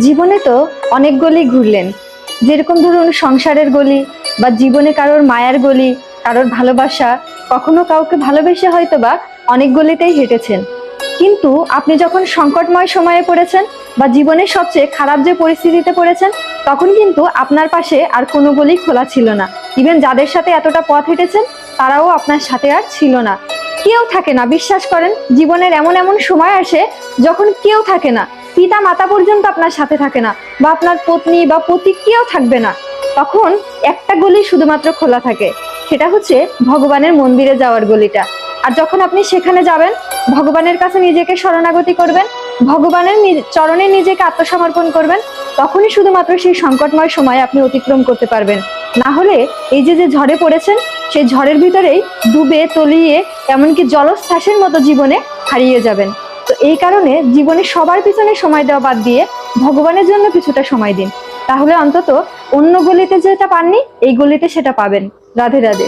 জীবনে তো অনেক গলি ঘুরলেন। যেরকম ধরুন সংসারের গলি বা জীবনে কারোর মায়ার গলি, কারোর ভালোবাসা, কখনো কাউকে ভালোবেসে হয়তো বা অনেক গলিতেই হেঁটেছেন। কিন্তু আপনি যখন সংকটময় সময়ে পড়েছেন বা জীবনের সবচেয়ে খারাপ যে পরিস্থিতিতে পড়েছেন, তখন কিন্তু আপনার পাশে আর কোনো গলি খোলা ছিল না। ইভেন যাদের সাথে এতটা পথ হেঁটেছেন, তারাও আপনার সাথে আর ছিল না। কেউ থাকে না, বিশ্বাস করেন, জীবনের এমন এমন সময় আসে যখন কেউ থাকে না। পিতা মাতা পর্যন্ত আপনার সাথে থাকে না বা আপনার পত্নী বা কেউ থাকবে না। তখন একটা গলি শুধুমাত্র খোলা থাকে। সেটা হচ্ছে ভগবানের মন্দিরে যাওয়ার গলিটা। আর যখন আপনি সেখানে যাবেন, ভগবানের কাছে নিজেকে শরণাগতি করবেন, ভগবানের চরণে নিজেকে আত্মসমর্পণ করবেন, তখনই শুধুমাত্র সেই সংকটময় সময় আপনি অতিক্রম করতে পারবেন। না হলে এই যে যে ঝড়ে পড়েছেন, সেই ঝড়ের ভিতরেই ডুবে, তলিয়ে, এমনকি জলশ্বাসের মতো জীবনে হারিয়ে যাবেন। এই কারণে জীবনে সবার পিছনে সময় দেওয়া বাদ দিয়ে ভগবানের জন্য কিছুটা সময় দিন। তাহলে অন্তত অন্য গলিতে যেটা পাননি, এই গলিতে সেটা পাবেন। রাধে রাধে।